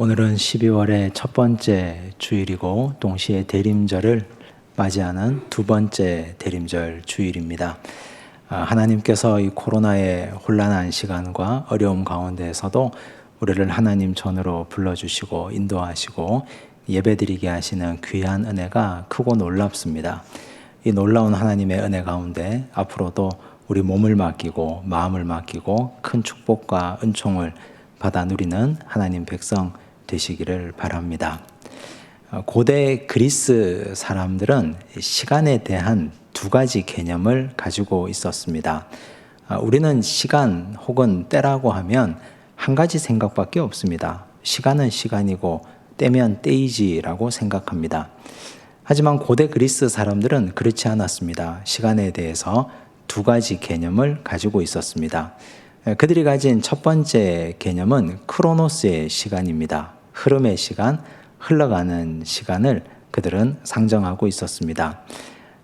오늘은 12월의 첫 번째 주일이고 동시에 대림절을 맞이하는 두 번째 대림절 주일입니다. 아, 하나님께서 이 코로나의 혼란한 시간과 어려움 가운데에서도 우리를 하나님 전으로 불러주시고 인도하시고 예배드리게 하시는 귀한 은혜가 크고 놀랍습니다. 이 놀라운 하나님의 은혜 가운데 앞으로도 우리 몸을 맡기고 마음을 맡기고 큰 축복과 은총을 받아 누리는 하나님 백성 되시기를 바랍니다. 어, 고대 그리스 사람들은 시간에 대한 두 가지 개념을 가지고 있었습니다. 어, 우리는 시간 혹은 때라고 하면 한 가지 생각밖에 없습니다. 시간은 시간이고 때면 때이지라고 생각합니다. 하지만 고대 그리스 사람들은 그렇지 않았습니다. 시간에 대해서 두 가지 개념을 가지고 있었습니다. 그들이 가진 첫 번째 개념은 크로노스의 시간입니다. 흐름의 시간, 흘러가는 시간을 그들은 상정하고 있었습니다.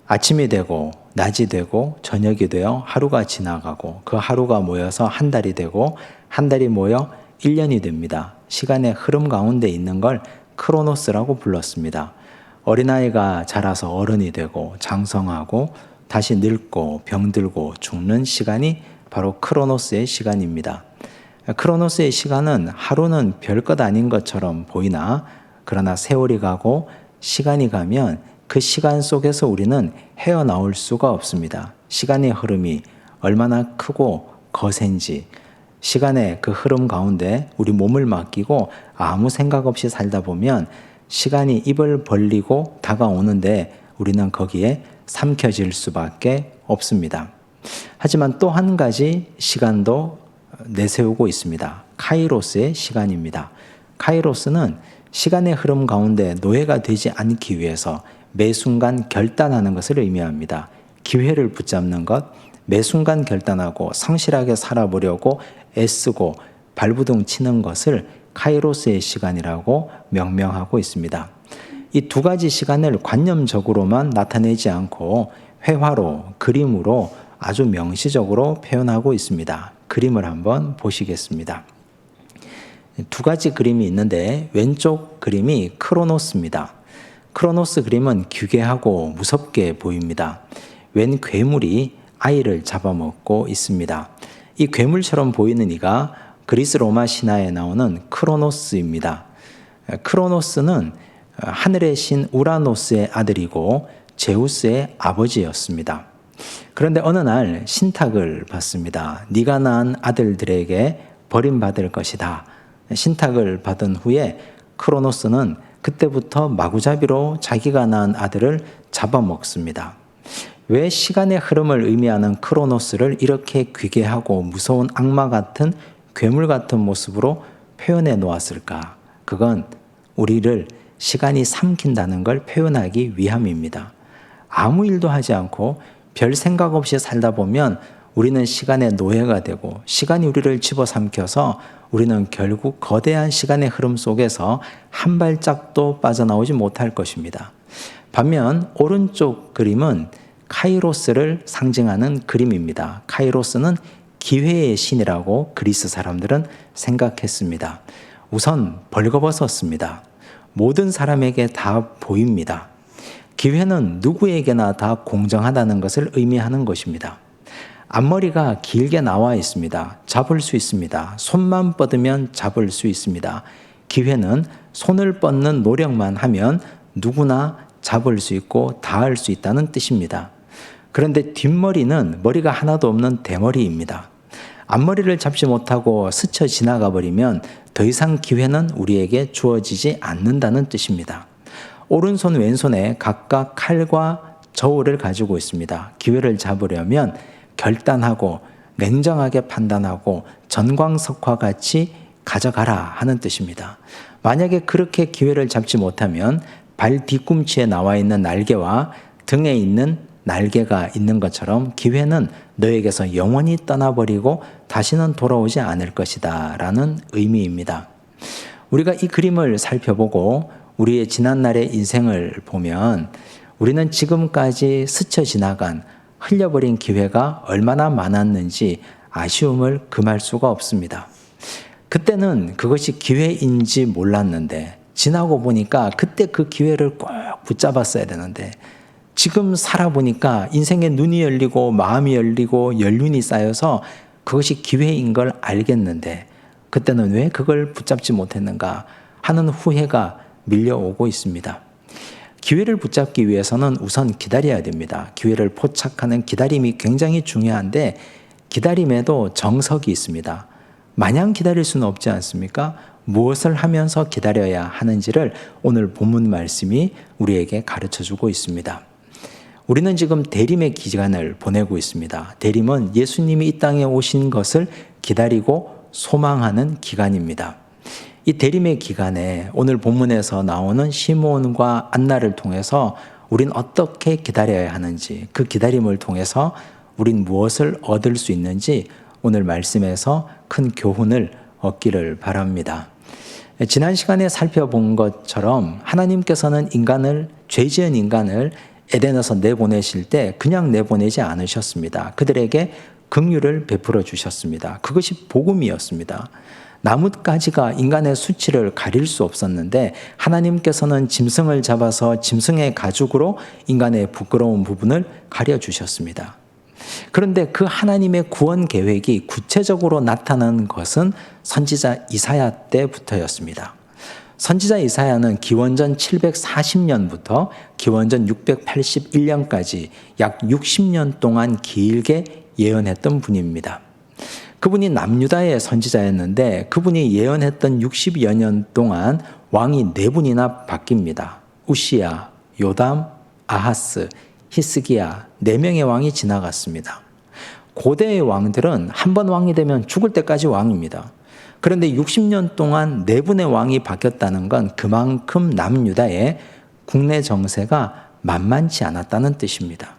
아침이 되고 낮이 되고 저녁이 되어 하루가 지나가고 그 하루가 모여서 한 달이 되고 한 달이 모여 1년이 됩니다. 시간의 흐름 가운데 있는 걸 크로노스라고 불렀습니다. 어린아이가 자라서 어른이 되고 장성하고 다시 늙고 병들고 죽는 시간이 바로 크로노스의 시간입니다. 크로노스의 시간은 하루는 별것 아닌 것처럼 보이나 그러나 세월이 가고 시간이 가면 그 시간 속에서 우리는 헤어나올 수가 없습니다. 시간의 흐름이 얼마나 크고 거센지 시간의 그 흐름 가운데 우리 몸을 맡기고 아무 생각 없이 살다 보면 시간이 입을 벌리고 다가오는데 우리는 거기에 삼켜질 수밖에 없습니다. 하지만 또 한 가지 시간도 내세우고 있습니다. 카이로스의 시간입니다. 카이로스는 시간의 흐름 가운데 노예가 되지 않기 위해서 매 순간 결단하는 것을 의미합니다. 기회를 붙잡는 것, 매 순간 결단하고 성실하게 살아보려고 애쓰고 발부둥 치는 것을 카이로스의 시간이라고 명명하고 있습니다. 이 두 가지 시간을 관념적으로만 나타내지 않고 회화로, 그림으로 아주 명시적으로 표현하고 있습니다. 그림을 한번 보시겠습니다. 두 가지 그림이 있는데 왼쪽 그림이 크로노스입니다. 크로노스 그림은 규괴하고 무섭게 보입니다. 웬 괴물이 아이를 잡아먹고 있습니다. 이 괴물처럼 보이는 이가 그리스 로마 신화에 나오는 크로노스입니다. 크로노스는 하늘의 신 우라노스의 아들이고 제우스의 아버지였습니다. 그런데 어느 날 신탁을 받습니다. 네가 낳은 아들들에게 버림받을 것이다. 신탁을 받은 후에 크로노스는 그때부터 마구잡이로 자기가 낳은 아들을 잡아먹습니다. 왜 시간의 흐름을 의미하는 크로노스를 이렇게 귀괴하고 무서운 악마 같은 괴물 같은 모습으로 표현해 놓았을까? 그건 우리를 시간이 삼킨다는 걸 표현하기 위함입니다. 아무 일도 하지 않고 별 생각 없이 살다 보면 우리는 시간의 노예가 되고 시간이 우리를 집어삼켜서 우리는 결국 거대한 시간의 흐름 속에서 한 발짝도 빠져나오지 못할 것입니다. 반면 오른쪽 그림은 카이로스를 상징하는 그림입니다. 카이로스는 기회의 신이라고 그리스 사람들은 생각했습니다. 우선 벌거벗었습니다. 모든 사람에게 다 보입니다. 기회는 누구에게나 다 공정하다는 것을 의미하는 것입니다. 앞머리가 길게 나와 있습니다. 잡을 수 있습니다. 손만 뻗으면 잡을 수 있습니다. 기회는 손을 뻗는 노력만 하면 누구나 잡을 수 있고 닿을 수 있다는 뜻입니다. 그런데 뒷머리는 머리가 하나도 없는 대머리입니다. 앞머리를 잡지 못하고 스쳐 지나가 버리면 더 이상 기회는 우리에게 주어지지 않는다는 뜻입니다. 오른손 왼손에 각각 칼과 저울을 가지고 있습니다. 기회를 잡으려면 결단하고 냉정하게 판단하고 전광석화 같이 가져가라 하는 뜻입니다. 만약에 그렇게 기회를 잡지 못하면 발 뒤꿈치에 나와 있는 날개와 등에 있는 날개가 있는 것처럼 기회는 너에게서 영원히 떠나버리고 다시는 돌아오지 않을 것이다 라는 의미입니다. 우리가 이 그림을 살펴보고 우리의 지난날의 인생을 보면 우리는 지금까지 스쳐 지나간 흘려버린 기회가 얼마나 많았는지 아쉬움을 금할 수가 없습니다. 그때는 그것이 기회인지 몰랐는데 지나고 보니까 그때 그 기회를 꼭 붙잡았어야 되는데 지금 살아보니까 인생의 눈이 열리고 마음이 열리고 연륜이 쌓여서 그것이 기회인 걸 알겠는데 그때는 왜 그걸 붙잡지 못했는가 하는 후회가 밀려오고 있습니다. 기회를 붙잡기 위해서는 우선 기다려야 됩니다. 기회를 포착하는 기다림이 굉장히 중요한데 기다림에도 정석이 있습니다. 마냥 기다릴 수는 없지 않습니까? 무엇을 하면서 기다려야 하는지를 오늘 본문 말씀이 우리에게 가르쳐 주고 있습니다. 우리는 지금 대림의 기간을 보내고 있습니다. 대림은 예수님이 이 땅에 오신 것을 기다리고 소망하는 기간입니다. 이 대림의 기간에 오늘 본문에서 나오는 시몬과 안나를 통해서 우린 어떻게 기다려야 하는지 그 기다림을 통해서 우린 무엇을 얻을 수 있는지 오늘 말씀에서 큰 교훈을 얻기를 바랍니다. 지난 시간에 살펴본 것처럼 하나님께서는 인간을 죄 지은 인간을 에덴에서 내보내실 때 그냥 내보내지 않으셨습니다. 그들에게 긍휼을 베풀어 주셨습니다. 그것이 복음이었습니다. 나뭇가지가 인간의 수치를 가릴 수 없었는데 하나님께서는 짐승을 잡아서 짐승의 가죽으로 인간의 부끄러운 부분을 가려 주셨습니다. 그런데 그 하나님의 구원 계획이 구체적으로 나타난 것은 선지자 이사야 때부터였습니다. 선지자 이사야는 기원전 740년부터 기원전 681년까지 약 60년 동안 길게 예언했던 분입니다. 그분이 남유다의 선지자였는데 그분이 예언했던 60여 년 동안 왕이 네 분이나 바뀝니다. 우시야, 요담, 아하스, 히스기야 네 명의 왕이 지나갔습니다. 고대의 왕들은 한 번 왕이 되면 죽을 때까지 왕입니다. 그런데 60년 동안 네 분의 왕이 바뀌었다는 건 그만큼 남유다의 국내 정세가 만만치 않았다는 뜻입니다.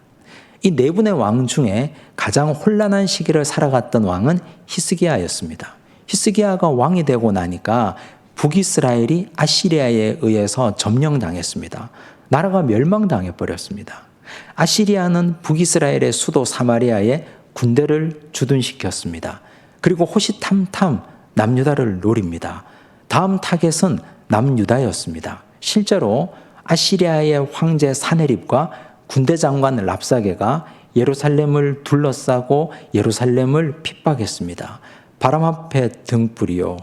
이 네 분의 왕 중에 가장 혼란한 시기를 살아갔던 왕은 히스기야였습니다. 히스기야가 왕이 되고 나니까 북이스라엘이 아시리아에 의해서 점령당했습니다. 나라가 멸망당해 버렸습니다. 아시리아는 북이스라엘의 수도 사마리아에 군대를 주둔시켰습니다. 그리고 호시탐탐 남유다를 노립니다. 다음 타겟은 남유다였습니다. 실제로 아시리아의 황제 사네립과 군대 장관 랍사게가 예루살렘을 둘러싸고 예루살렘을 핍박했습니다. 바람 앞에 등불이요.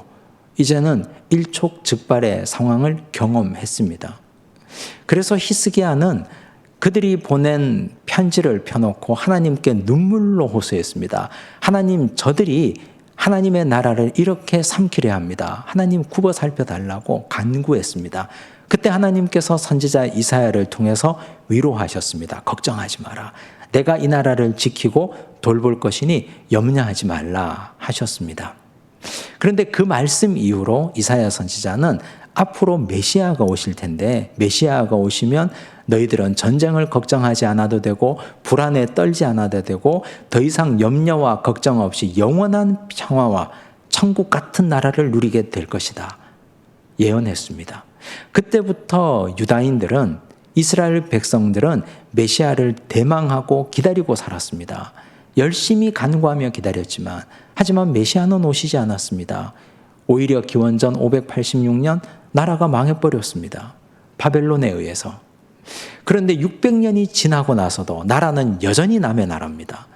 이제는 일촉즉발의 상황을 경험했습니다. 그래서 히스기야는 그들이 보낸 편지를 펴놓고 하나님께 눈물로 호소했습니다. 하나님, 저들이 하나님의 나라를 이렇게 삼키려 합니다. 하나님 굽어 살펴달라고 간구했습니다. 그때 하나님께서 선지자 이사야를 통해서 위로하셨습니다. 걱정하지 마라. 내가 이 나라를 지키고 돌볼 것이니 염려하지 말라 하셨습니다. 그런데 그 말씀 이후로 이사야 선지자는 앞으로 메시아가 오실 텐데 메시아가 오시면 너희들은 전쟁을 걱정하지 않아도 되고 불안에 떨지 않아도 되고 더 이상 염려와 걱정 없이 영원한 평화와 천국 같은 나라를 누리게 될 것이다. 예언했습니다. 그때부터 유다인들은 이스라엘 백성들은 메시아를 대망하고 기다리고 살았습니다. 열심히 간구하며 기다렸지만 하지만 메시아는 오시지 않았습니다. 오히려 기원전 586년 나라가 망해버렸습니다. 바벨론에 의해서. 그런데 600년이 지나고 나서도 나라는 여전히 남의 나라입니다.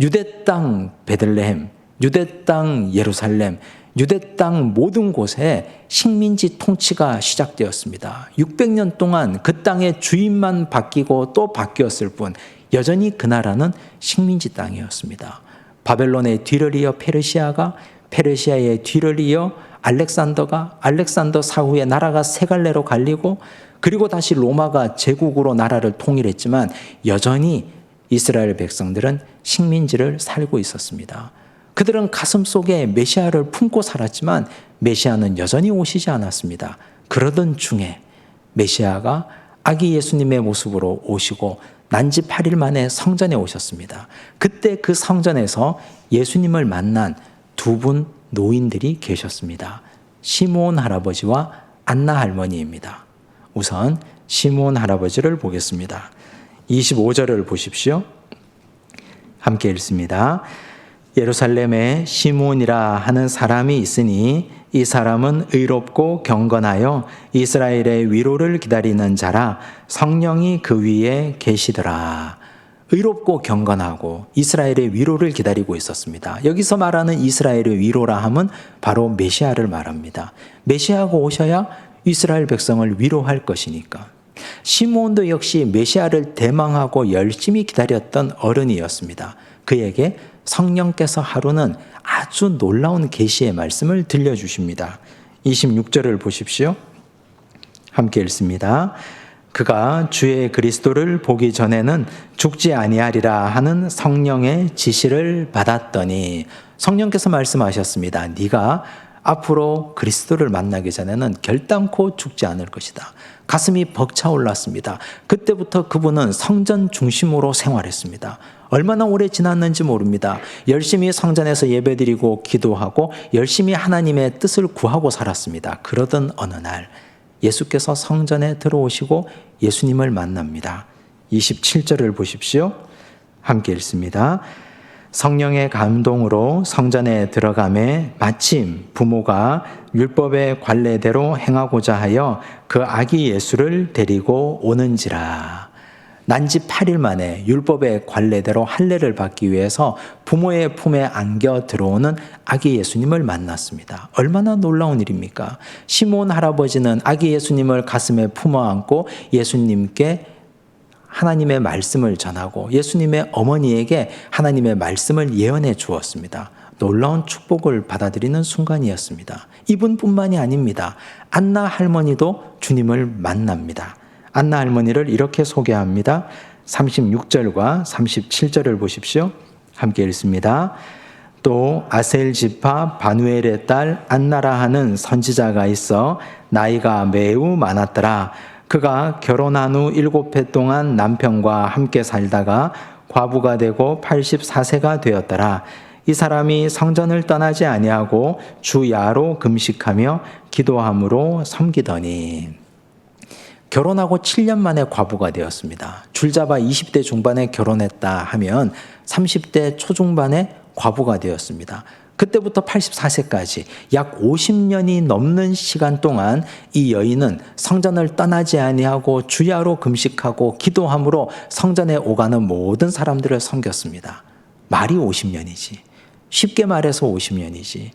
유대 땅 베들레헴, 유대 땅 예루살렘, 유대 땅 모든 곳에 식민지 통치가 시작되었습니다. 600년 동안 그 땅의 주인만 바뀌고 또 바뀌었을 뿐 여전히 그 나라는 식민지 땅이었습니다. 바벨론의 뒤를 이어 페르시아가 페르시아의 뒤를 이어 알렉산더가 알렉산더 사후에 나라가 세 갈래로 갈리고 그리고 다시 로마가 제국으로 나라를 통일했지만 여전히 이스라엘 백성들은 식민지를 살고 있었습니다. 그들은 가슴 속에 메시아를 품고 살았지만 메시아는 여전히 오시지 않았습니다. 그러던 중에 메시아가 아기 예수님의 모습으로 오시고 난지 8일 만에 성전에 오셨습니다. 그때 그 성전에서 예수님을 만난 두 분 노인들이 계셨습니다. 시몬 할아버지와 안나 할머니입니다. 우선 시몬 할아버지를 보겠습니다. 25절을 보십시오. 함께 읽습니다. 예루살렘에 시몬이라 하는 사람이 있으니 이 사람은 의롭고 경건하여 이스라엘의 위로를 기다리는 자라 성령이 그 위에 계시더라. 의롭고 경건하고 이스라엘의 위로를 기다리고 있었습니다. 여기서 말하는 이스라엘의 위로라 함은 바로 메시아를 말합니다. 메시아가 오셔야 이스라엘 백성을 위로할 것이니까. 시몬도 역시 메시아를 대망하고 열심히 기다렸던 어른이었습니다. 그에게 성령께서 하루는 아주 놀라운 계시의 말씀을 들려주십니다. 26절을 보십시오. 함께 읽습니다. 그가 주의 그리스도를 보기 전에는 죽지 아니하리라 하는 성령의 지시를 받았더니 성령께서 말씀하셨습니다. 네가 앞으로 그리스도를 만나기 전에는 결단코 죽지 않을 것이다. 가슴이 벅차올랐습니다. 그때부터 그분은 성전 중심으로 생활했습니다. 얼마나 오래 지났는지 모릅니다. 열심히 성전에서 예배드리고 기도하고 열심히 하나님의 뜻을 구하고 살았습니다. 그러던 어느 날 예수께서 성전에 들어오시고 예수님을 만납니다. 27절을 보십시오. 함께 읽습니다. 성령의 감동으로 성전에 들어가매 마침 부모가 율법의 관례대로 행하고자 하여 그 아기 예수를 데리고 오는지라. 난지 8일 만에 율법의 관례대로 할례를 받기 위해서 부모의 품에 안겨 들어오는 아기 예수님을 만났습니다. 얼마나 놀라운 일입니까? 시몬 할아버지는 아기 예수님을 가슴에 품어 안고 예수님께 하나님의 말씀을 전하고 예수님의 어머니에게 하나님의 말씀을 예언해 주었습니다. 놀라운 축복을 받아들이는 순간이었습니다. 이분뿐만이 아닙니다. 안나 할머니도 주님을 만납니다. 안나 할머니를 이렇게 소개합니다. 36절과 37절을 보십시오. 함께 읽습니다. 또 아셀 지파 바누엘의 딸 안나라 하는 선지자가 있어 나이가 매우 많았더라. 그가 결혼한 후 일곱 해 동안 남편과 함께 살다가 과부가 되고 84세가 되었더라. 이 사람이 성전을 떠나지 아니하고 주야로 금식하며 기도함으로 섬기더니 결혼하고 7년 만에 과부가 되었습니다. 줄잡아 20대 중반에 결혼했다 하면 30대 초중반에 과부가 되었습니다. 그때부터 84세까지 약 50년이 넘는 시간 동안 이 여인은 성전을 떠나지 아니하고 주야로 금식하고 기도함으로 성전에 오가는 모든 사람들을 섬겼습니다. 말이 50년이지. 쉽게 말해서 50년이지.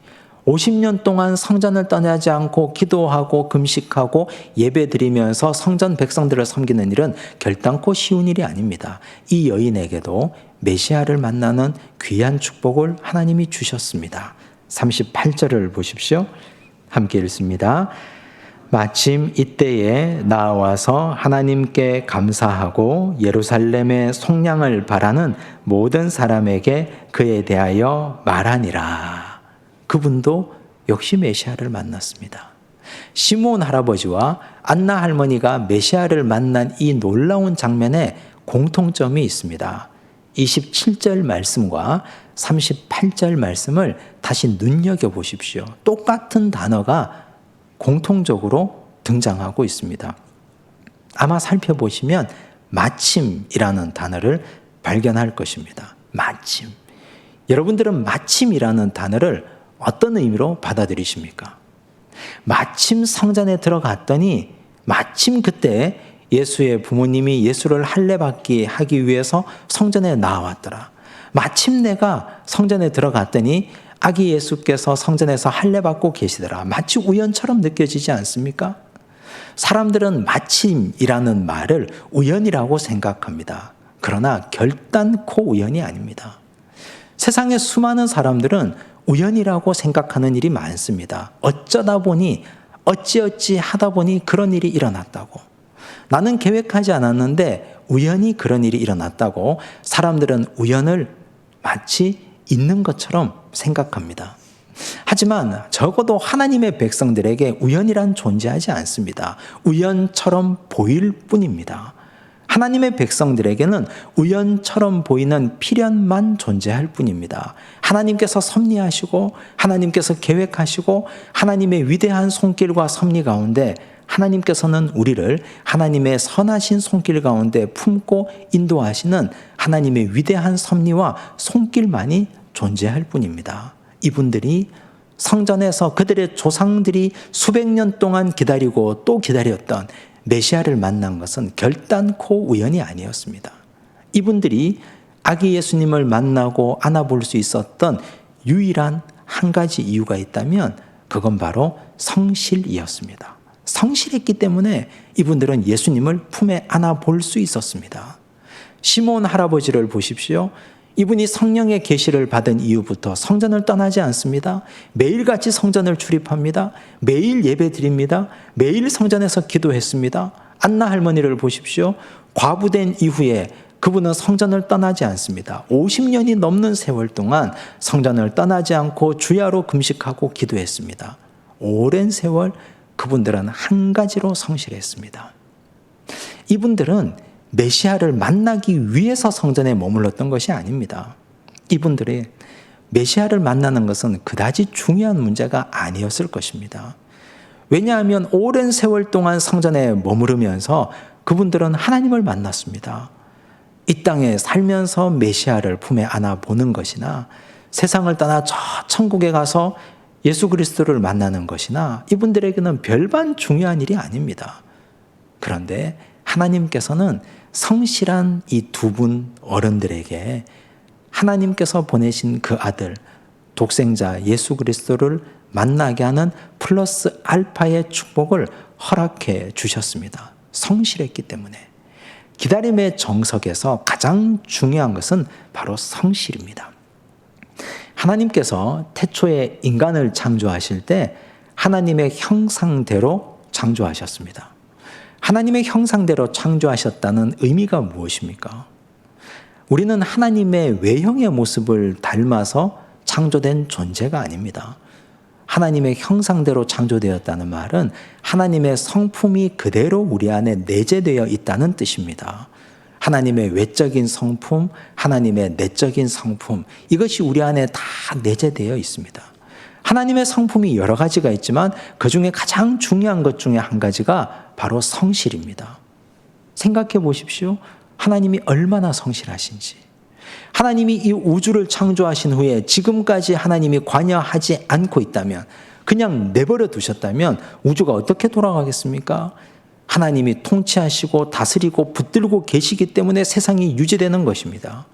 50년 동안 성전을 떠나지 않고 기도하고 금식하고 예배드리면서 성전 백성들을 섬기는 일은 결단코 쉬운 일이 아닙니다. 이 여인에게도 메시아를 만나는 귀한 축복을 하나님이 주셨습니다. 38절을 보십시오. 함께 읽습니다. 마침 이때에 나와서 하나님께 감사하고 예루살렘의 속량을 바라는 모든 사람에게 그에 대하여 말하니라. 그분도 역시 메시아를 만났습니다. 시몬 할아버지와 안나 할머니가 메시아를 만난 이 놀라운 장면에 공통점이 있습니다. 27절 말씀과 38절 말씀을 다시 눈여겨 보십시오. 똑같은 단어가 공통적으로 등장하고 있습니다. 아마 살펴보시면 마침이라는 단어를 발견할 것입니다. 마침. 여러분들은 마침이라는 단어를 어떤 의미로 받아들이십니까? 마침 성전에 들어갔더니 마침 그때 예수의 부모님이 예수를 할례받기 하기 위해서 성전에 나왔더라. 마침 내가 성전에 들어갔더니 아기 예수께서 성전에서 할례받고 계시더라. 마치 우연처럼 느껴지지 않습니까? 사람들은 마침이라는 말을 우연이라고 생각합니다. 그러나 결단코 우연이 아닙니다. 세상의 수많은 사람들은 우연이라고 생각하는 일이 많습니다. 어쩌다 보니 어찌어찌 하다 보니 그런 일이 일어났다고. 나는 계획하지 않았는데 우연히 그런 일이 일어났다고 사람들은 우연을 마치 있는 것처럼 생각합니다. 하지만 적어도 하나님의 백성들에게 우연이란 존재하지 않습니다. 우연처럼 보일 뿐입니다. 하나님의 백성들에게는 우연처럼 보이는 필연만 존재할 뿐입니다. 하나님께서 섭리하시고 하나님께서 계획하시고 하나님의 위대한 손길과 섭리 가운데 하나님께서는 우리를 하나님의 선하신 손길 가운데 품고 인도하시는 하나님의 위대한 섭리와 손길만이 존재할 뿐입니다. 이분들이 성전에서 그들의 조상들이 수백 년 동안 기다리고 또 기다렸던 메시아를 만난 것은 결단코 우연이 아니었습니다. 이분들이 아기 예수님을 만나고 안아볼 수 있었던 유일한 한 가지 이유가 있다면 그건 바로 성실이었습니다. 성실했기 때문에 이분들은 예수님을 품에 안아볼 수 있었습니다. 시몬 할아버지를 보십시오. 이분이 성령의 계시를 받은 이후부터 성전을 떠나지 않습니다. 매일같이 성전을 출입합니다. 매일 예배 드립니다. 매일 성전에서 기도했습니다. 안나 할머니를 보십시오. 과부된 이후에 그분은 성전을 떠나지 않습니다. 50년이 넘는 세월 동안 성전을 떠나지 않고 주야로 금식하고 기도했습니다. 오랜 세월 그분들은 한 가지로 성실했습니다. 이분들은 메시아를 만나기 위해서 성전에 머물렀던 것이 아닙니다. 이분들이 메시아를 만나는 것은 그다지 중요한 문제가 아니었을 것입니다. 왜냐하면 오랜 세월 동안 성전에 머무르면서 그분들은 하나님을 만났습니다. 이 땅에 살면서 메시아를 품에 안아 보는 것이나 세상을 떠나 저 천국에 가서 예수 그리스도를 만나는 것이나 이분들에게는 별반 중요한 일이 아닙니다. 그런데 하나님께서는 성실한 이 두 분 어른들에게 하나님께서 보내신 그 아들 독생자 예수 그리스도를 만나게 하는 플러스 알파의 축복을 허락해 주셨습니다. 성실했기 때문에 기다림의 정석에서 가장 중요한 것은 바로 성실입니다. 하나님께서 태초에 인간을 창조하실 때 하나님의 형상대로 창조하셨습니다. 하나님의 형상대로 창조하셨다는 의미가 무엇입니까? 우리는 하나님의 외형의 모습을 닮아서 창조된 존재가 아닙니다. 하나님의 형상대로 창조되었다는 말은 하나님의 성품이 그대로 우리 안에 내재되어 있다는 뜻입니다. 하나님의 외적인 성품, 하나님의 내적인 성품, 이것이 우리 안에 다 내재되어 있습니다. 하나님의 성품이 여러 가지가 있지만 그 중에 가장 중요한 것 중에 한 가지가 바로 성실입니다. 생각해 보십시오. 하나님이 얼마나 성실하신지. 하나님이 이 우주를 창조하신 후에 지금까지 하나님이 관여하지 않고 있다면 그냥 내버려 두셨다면 우주가 어떻게 돌아가겠습니까? 하나님이 통치하시고 다스리고 붙들고 계시기 때문에 세상이 유지되는 것입니다.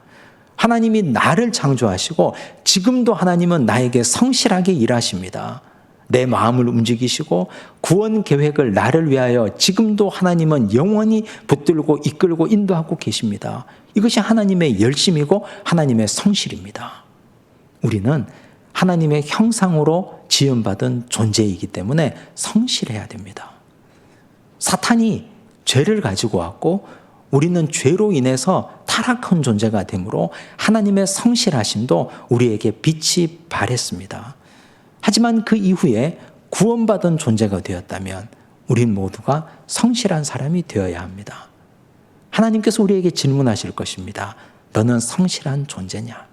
하나님이 나를 창조하시고 지금도 하나님은 나에게 성실하게 일하십니다. 내 마음을 움직이시고 구원 계획을 나를 위하여 지금도 하나님은 영원히 붙들고 이끌고 인도하고 계십니다. 이것이 하나님의 열심이고 하나님의 성실입니다. 우리는 하나님의 형상으로 지음받은 존재이기 때문에 성실해야 됩니다. 사탄이 죄를 가지고 왔고 우리는 죄로 인해서 타락한 존재가 되므로 하나님의 성실하심도 우리에게 빛이 발했습니다. 하지만 그 이후에 구원받은 존재가 되었다면 우린 모두가 성실한 사람이 되어야 합니다. 하나님께서 우리에게 질문하실 것입니다. 너는 성실한 존재냐?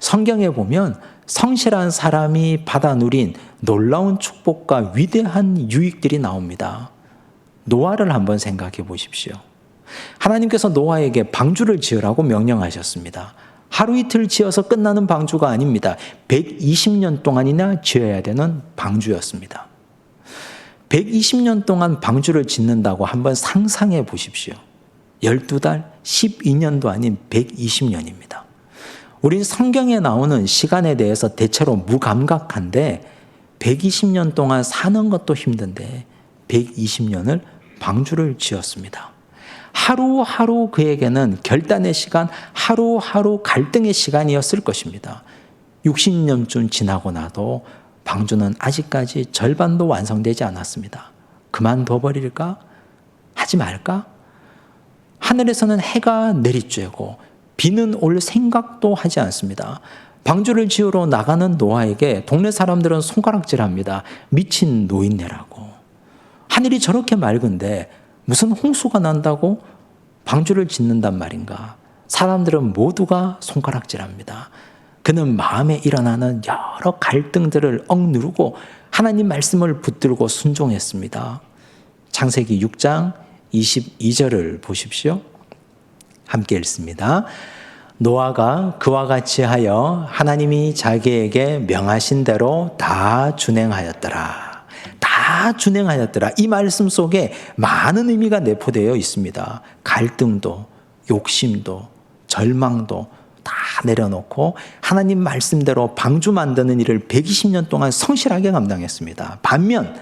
성경에 보면 성실한 사람이 받아 누린 놀라운 축복과 위대한 유익들이 나옵니다. 노아를 한번 생각해 보십시오. 하나님께서 노아에게 방주를 지으라고 명령하셨습니다. 하루 이틀 지어서 끝나는 방주가 아닙니다. 120년 동안이나 지어야 되는 방주였습니다. 120년 동안 방주를 짓는다고 한번 상상해 보십시오. 12달, 12년도 아닌 120년입니다. 우린 성경에 나오는 시간에 대해서 대체로 무감각한데 120년 동안 사는 것도 힘든데 120년을 방주를 지었습니다. 하루하루 그에게는 결단의 시간, 하루하루 갈등의 시간이었을 것입니다. 60년쯤 지나고 나도 방주는 아직까지 절반도 완성되지 않았습니다. 그만둬 버릴까? 하지 말까? 하늘에서는 해가 내리쬐고 비는 올 생각도 하지 않습니다. 방주를 지으러 나가는 노아에게 동네 사람들은 손가락질합니다. 미친 노인네라고. 하늘이 저렇게 맑은데 무슨 홍수가 난다고 방주를 짓는단 말인가? 사람들은 모두가 손가락질합니다. 그는 마음에 일어나는 여러 갈등들을 억누르고 하나님 말씀을 붙들고 순종했습니다. 창세기 6장 22절을 보십시오. 함께 읽습니다. 노아가 그와 같이 하여 하나님이 자기에게 명하신 대로 다 준행하였더라. 다 준행하였더라. 이 말씀 속에 많은 의미가 내포되어 있습니다. 갈등도, 욕심도, 절망도 다 내려놓고 하나님 말씀대로 방주 만드는 일을 120년 동안 성실하게 감당했습니다. 반면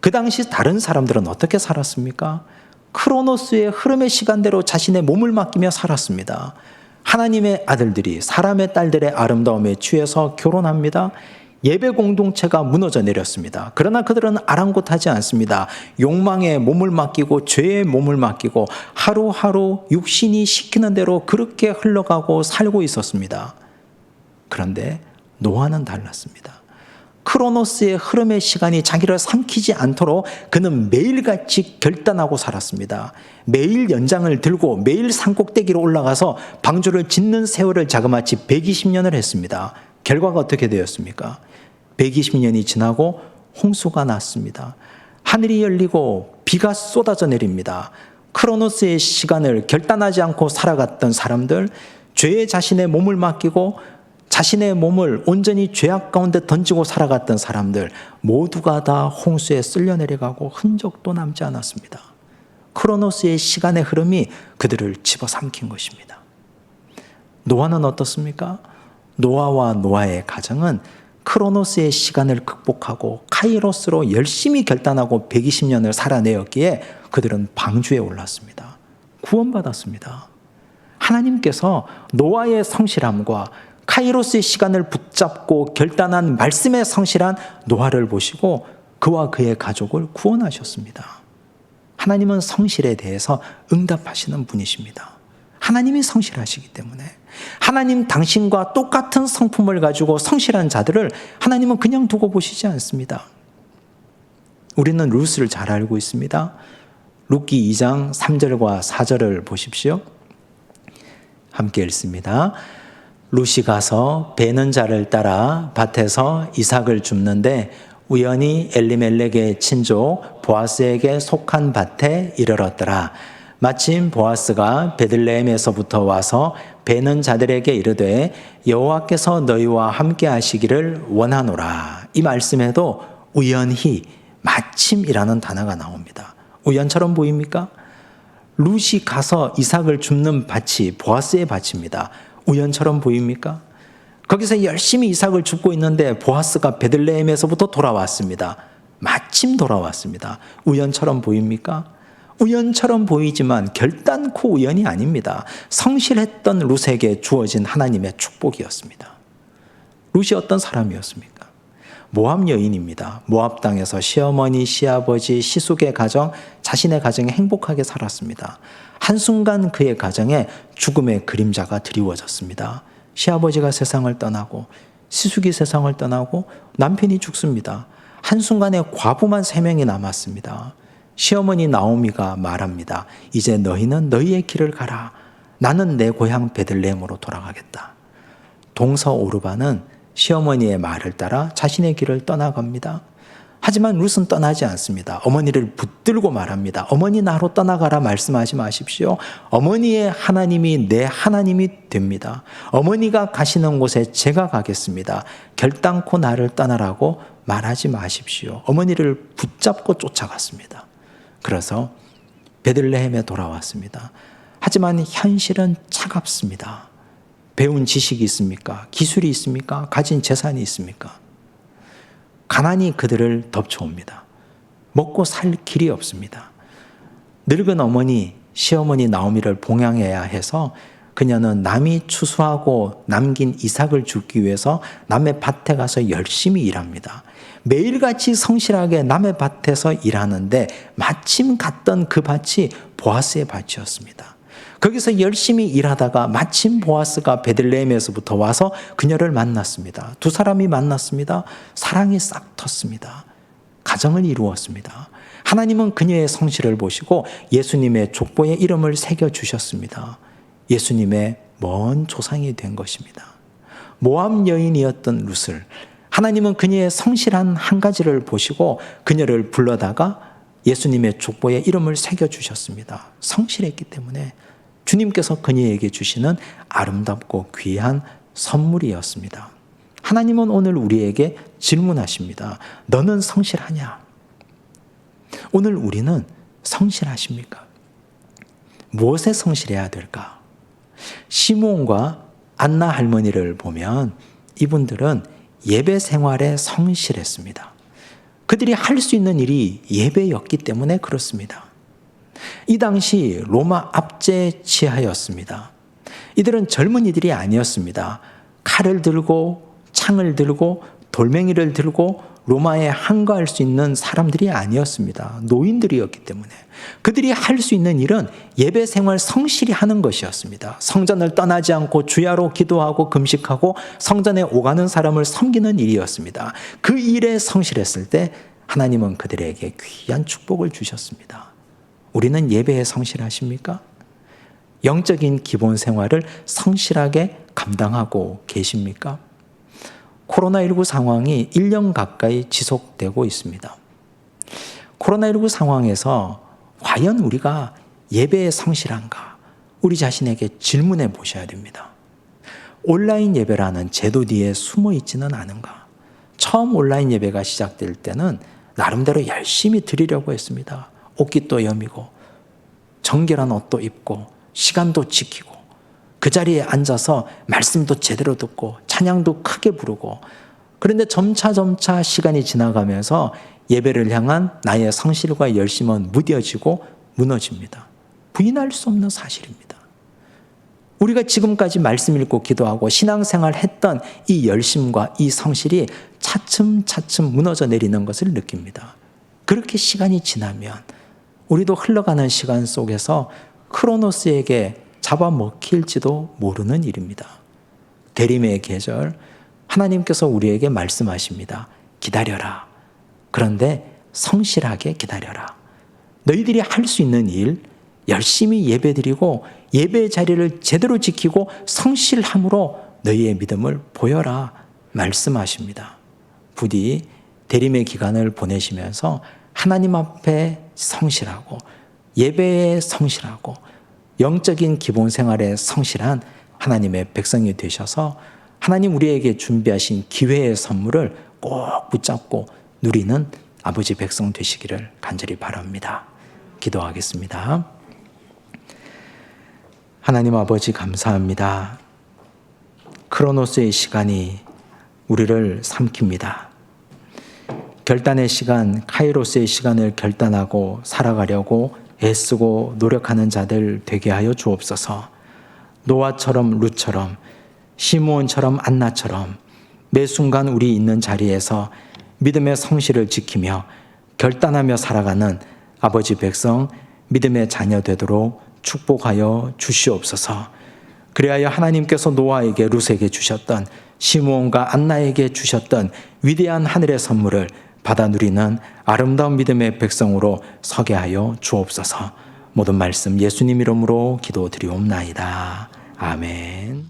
그 당시 다른 사람들은 어떻게 살았습니까? 크로노스의 흐름의 시간대로 자신의 몸을 맡기며 살았습니다. 하나님의 아들들이 사람의 딸들의 아름다움에 취해서 결혼합니다. 예배 공동체가 무너져 내렸습니다. 그러나 그들은 아랑곳하지 않습니다. 욕망에 몸을 맡기고 죄에 몸을 맡기고 하루하루 육신이 시키는 대로 그렇게 흘러가고 살고 있었습니다. 그런데 노아는 달랐습니다. 크로노스의 흐름의 시간이 자기를 삼키지 않도록 그는 매일같이 결단하고 살았습니다. 매일 연장을 들고 매일 산꼭대기로 올라가서 방주를 짓는 세월을 자그마치 120년을 했습니다. 결과가 어떻게 되었습니까? 120년이 지나고 홍수가 났습니다. 하늘이 열리고 비가 쏟아져 내립니다. 크로노스의 시간을 결단하지 않고 살아갔던 사람들, 죄에 자신의 몸을 맡기고 자신의 몸을 온전히 죄악 가운데 던지고 살아갔던 사람들 모두가 다 홍수에 쓸려 내려가고 흔적도 남지 않았습니다. 크로노스의 시간의 흐름이 그들을 집어삼킨 것입니다. 노아는 어떻습니까? 노아와 노아의 가정은 크로노스의 시간을 극복하고 카이로스로 열심히 결단하고 120년을 살아내었기에 그들은 방주에 올랐습니다. 구원받았습니다. 하나님께서 노아의 성실함과 카이로스의 시간을 붙잡고 결단한 말씀에 성실한 노아를 보시고 그와 그의 가족을 구원하셨습니다. 하나님은 성실에 대해서 응답하시는 분이십니다. 하나님이 성실하시기 때문에 하나님 당신과 똑같은 성품을 가지고 성실한 자들을 하나님은 그냥 두고 보시지 않습니다. 우리는 루스를 잘 알고 있습니다. 룻기 2장 3절과 4절을 보십시오. 함께 읽습니다. 룻이 가서 베는 자를 따라 밭에서 이삭을 줍는데 우연히 엘리멜렉의 친족 보아스에게 속한 밭에 이르렀더라. 마침 보아스가 베들레헴에서부터 와서 베는 자들에게 이르되 여호와께서 너희와 함께 하시기를 원하노라. 이 말씀에도 우연히 마침이라는 단어가 나옵니다. 우연처럼 보입니까? 룻이 가서 이삭을 줍는 밭이 보아스의 밭입니다. 우연처럼 보입니까? 거기서 열심히 이삭을 줍고 있는데 보아스가 베들레헴에서부터 돌아왔습니다. 마침 돌아왔습니다. 우연처럼 보입니까? 우연처럼 보이지만 결단코 우연이 아닙니다. 성실했던 룻에게 주어진 하나님의 축복이었습니다. 룻이 어떤 사람이었습니까? 모압 여인입니다. 모압 땅에서 시어머니, 시아버지, 시숙의 가정, 자신의 가정에 행복하게 살았습니다. 한순간 그의 가정에 죽음의 그림자가 드리워졌습니다. 시아버지가 세상을 떠나고 시숙이 세상을 떠나고 남편이 죽습니다. 한순간에 과부만 세 명이 남았습니다. 시어머니 나오미가 말합니다. 이제 너희는 너희의 길을 가라. 나는 내 고향 베들레헴으로 돌아가겠다. 동서 오르바는 시어머니의 말을 따라 자신의 길을 떠나갑니다. 하지만 룻은 떠나지 않습니다. 어머니를 붙들고 말합니다. 어머니 나로 떠나가라 말씀하지 마십시오. 어머니의 하나님이 내 하나님이 됩니다. 어머니가 가시는 곳에 제가 가겠습니다. 결단코 나를 떠나라고 말하지 마십시오. 어머니를 붙잡고 쫓아갔습니다. 그래서 베들레헴에 돌아왔습니다. 하지만 현실은 차갑습니다. 배운 지식이 있습니까? 기술이 있습니까? 가진 재산이 있습니까? 가난이 그들을 덮쳐옵니다. 먹고 살 길이 없습니다. 늙은 어머니, 시어머니 나오미를 봉양해야 해서 그녀는 남이 추수하고 남긴 이삭을 주기 위해서 남의 밭에 가서 열심히 일합니다. 매일같이 성실하게 남의 밭에서 일하는데 마침 갔던 그 밭이 보아스의 밭이었습니다. 거기서 열심히 일하다가 마침 보아스가 베들레헴에서부터 와서 그녀를 만났습니다. 두 사람이 만났습니다. 사랑이 싹 텄습니다. 가정을 이루었습니다. 하나님은 그녀의 성실을 보시고 예수님의 족보에 이름을 새겨 주셨습니다. 예수님의 먼 조상이 된 것입니다. 모함 여인이었던 룻을 하나님은 그녀의 성실한 한 가지를 보시고 그녀를 불러다가 예수님의 족보에 이름을 새겨 주셨습니다. 성실했기 때문에 주님께서 그녀에게 주시는 아름답고 귀한 선물이었습니다. 하나님은 오늘 우리에게 질문하십니다. 너는 성실하냐? 오늘 우리는 성실하십니까? 무엇에 성실해야 될까? 시몬과 안나 할머니를 보면 이분들은 예배 생활에 성실했습니다. 그들이 할 수 있는 일이 예배였기 때문에 그렇습니다. 이 당시 로마 압제 치하였습니다. 이들은 젊은이들이 아니었습니다. 칼을 들고 창을 들고 돌멩이를 들고 로마에 항거할 수 있는 사람들이 아니었습니다. 노인들이었기 때문에. 그들이 할 수 있는 일은 예배 생활 성실히 하는 것이었습니다. 성전을 떠나지 않고 주야로 기도하고 금식하고 성전에 오가는 사람을 섬기는 일이었습니다. 그 일에 성실했을 때 하나님은 그들에게 귀한 축복을 주셨습니다. 우리는 예배에 성실하십니까? 영적인 기본 생활을 성실하게 감당하고 계십니까? 코로나19 상황이 1년 가까이 지속되고 있습니다. 코로나19 상황에서 과연 우리가 예배에 성실한가? 우리 자신에게 질문해 보셔야 됩니다. 온라인 예배라는 제도 뒤에 숨어 있지는 않은가? 처음 온라인 예배가 시작될 때는 나름대로 열심히 드리려고 했습니다. 옷깃도 여미고, 정결한 옷도 입고, 시간도 지키고, 그 자리에 앉아서 말씀도 제대로 듣고 찬양도 크게 부르고 그런데 점차 점차 시간이 지나가면서 예배를 향한 나의 성실과 열심은 무뎌지고 무너집니다. 부인할 수 없는 사실입니다. 우리가 지금까지 말씀 읽고 기도하고 신앙생활 했던 이 열심과 이 성실이 차츰차츰 무너져 내리는 것을 느낍니다. 그렇게 시간이 지나면 우리도 흘러가는 시간 속에서 크로노스에게 잡아먹힐지도 모르는 일입니다. 대림의 계절, 하나님께서 우리에게 말씀하십니다. 기다려라. 그런데 성실하게 기다려라. 너희들이 할 수 있는 일, 열심히 예배드리고 예배 자리를 제대로 지키고 성실함으로 너희의 믿음을 보여라. 말씀하십니다. 부디 대림의 기간을 보내시면서 하나님 앞에 성실하고 예배에 성실하고 영적인 기본 생활에 성실한 하나님의 백성이 되셔서 하나님 우리에게 준비하신 기회의 선물을 꼭 붙잡고 누리는 아버지 백성 되시기를 간절히 바랍니다. 기도하겠습니다. 하나님 아버지 감사합니다. 크로노스의 시간이 우리를 삼킵니다. 결단의 시간, 카이로스의 시간을 결단하고 살아가려고 애쓰고 노력하는 자들 되게 하여 주옵소서. 노아처럼 룻처럼 시므온처럼 안나처럼 매 순간 우리 있는 자리에서 믿음의 성실을 지키며 결단하며 살아가는 아버지 백성 믿음의 자녀 되도록 축복하여 주시옵소서. 그리하여 하나님께서 노아에게 룻에게 주셨던 시므온과 안나에게 주셨던 위대한 하늘의 선물을 받아 누리는 아름다운 믿음의 백성으로 서게 하여 주옵소서. 모든 말씀 예수님 이름으로 기도드리옵나이다. 아멘.